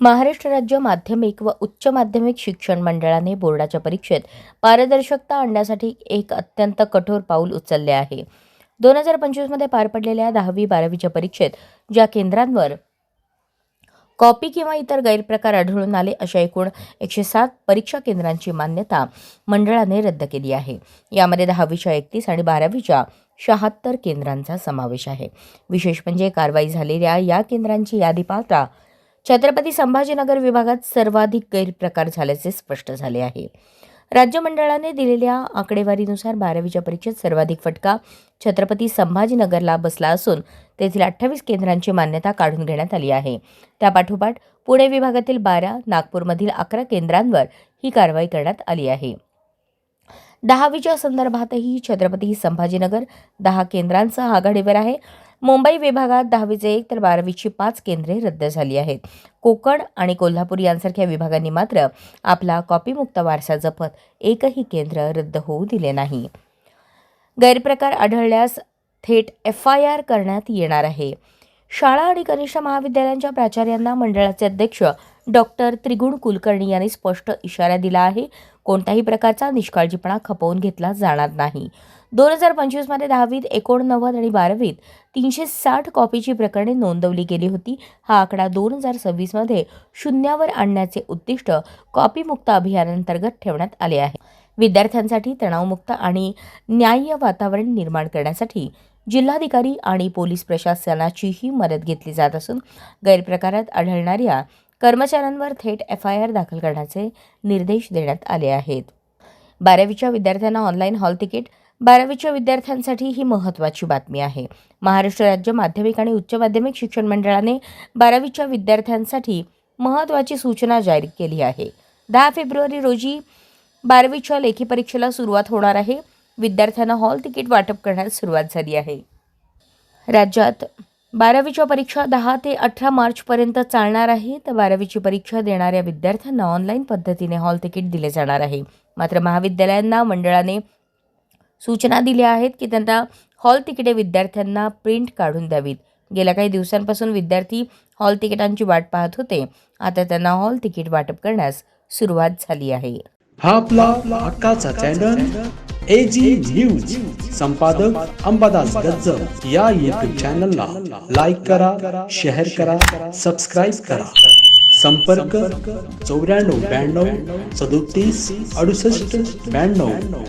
महाराष्ट्र राज्य माध्यमिक व उच्च माध्यमिक शिक्षण मंडळाने बोर्डाच्या परीक्षेत पारदर्शकता आणण्यासाठी एक अत्यंत कठोर पाऊल उचलले आहे. दोन हजार पंचवीसमध्ये पार पडलेल्या दहावी बारावीच्या परीक्षेत ज्या केंद्रांवर कॉपी किंवा इतर गैरप्रकार आढळून आले अशा एकूण एकशे सात परीक्षा केंद्रांची मान्यता मंडळाने रद्द केली आहे. यामध्ये दहावीच्या एकतीस आणि बारावीच्या शहात्तर केंद्रांचा समावेश आहे. विशेष म्हणजे कारवाई झालेल्या या केंद्रांची यादी पाहता छत्रपती संभाजीनगर विभागात सर्वाधिक गैरप्रकार झाल्याचे स्पष्ट झाले आहे. राज्य मंडळाने दिलेल्या आकडेवारीनुसार बारावीच्या परीक्षेत सर्वाधिक फटका छत्रपती संभाजीनगरला बसला असून तेथील अठ्ठावीस केंद्रांची मान्यता काढून घेण्यात आली आहे. त्यापाठोपाठ पुणे विभागातील बारा नागपूरमधील अकरा केंद्रांवर ही कारवाई करण्यात आली आहे. दहावीच्या संदर्भातही छत्रपती संभाजीनगर दहा केंद्रांसह आघाडीवर आहे. मुंबई विभागात दहावीचे एक तर बारावीची पाच केंद्रे रद्द झाली आहेत. कोकण आणि कोल्हापूर यांसारख्या विभागांनी मात्र आपला कॉपीमुक्त वारसा जपत एकही केंद्र रद्द होऊ दिले नाही. गैरप्रकार आढळल्यास थेट एफ आय आर करण्यात येणार आहे. शाळा आणि कनिष्ठ महाविद्यालयांच्या प्राचार्यांना मंडळाचे अध्यक्ष डॉक्टर त्रिगुण कुलकर्णी यांनी स्पष्ट इशारा दिला आहे. कोणत्याही प्रकारचा निष्काळजीपणा खपवून घेतला जाणार नाही. दोन हजार पंचवीसमध्ये दहावीत एकोणनव्वद आणि बारावीत तीनशे साठ कॉपीची प्रकरणे नोंदवली गेली होती. हा आकडा दोन हजार सव्वीसमध्ये शून्यावर आणण्याचे उद्दिष्ट कॉपीमुक्त अभियानांतर्गत ठेवण्यात आले आहे. विद्यार्थ्यांसाठी तणावमुक्त आणि न्याय्य वातावरण निर्माण करण्यासाठी जिल्हाधिकारी आणि पोलीस प्रशासनाचीही मदत घेतली जात असून गैरप्रकारात आढळणाऱ्या कर्मचाऱ्यांवर थेट एफ आय आर दाखल करण्याचे निर्देश देण्यात आले आहेत. बारावीच्या विद्यार्थ्यांना ऑनलाईन हॉल तिकीट बारावीच्या विद्यार्थ्यांसाठी ही महत्त्वाची बातमी आहे. महाराष्ट्र राज्य माध्यमिक आणि उच्च माध्यमिक शिक्षण मंडळाने बारावीच्या विद्यार्थ्यांसाठी महत्त्वाची सूचना जारी केली आहे. दहा फेब्रुवारी रोजी बारावीच्या लेखी परीक्षेला सुरुवात होणार आहे. विद्यार्थ्यांना हॉल तिकीट वाटप करण्यास सुरुवात झाली आहे. राज्यात बारावीच्या परीक्षा दहा ते अठरा मार्चपर्यंत चालणार आहे. तर बारावीची परीक्षा देणाऱ्या विद्यार्थ्यांना ऑनलाईन पद्धतीने हॉल तिकीट दिले जाणार आहे. मात्र महाविद्यालयांना मंडळाने सूचना दिल्या आहेत की त्यांना हॉल तिकिटे विद्यार्थ्यांना प्रिंट काढून द्यावीत. गेल्या काही दिवसांपासून विद्यार्थी हॉल तिकिटांची वाट पाहत होते. आता त्यांना हॉल तिकीट वाटप करण्यास सुरुवात झाली आहे. हा आपला हक्काचा चॅनल एजी न्यूज संपादक अंबादास गज्जर. या युट्यूब चॅनलला लाईक करा शेअर करा सबस्क्राईब करा. संपर्क चौऱ्याण्णव ब्याण्णव सदोतीस अडुसष्ट ब्याण्णव.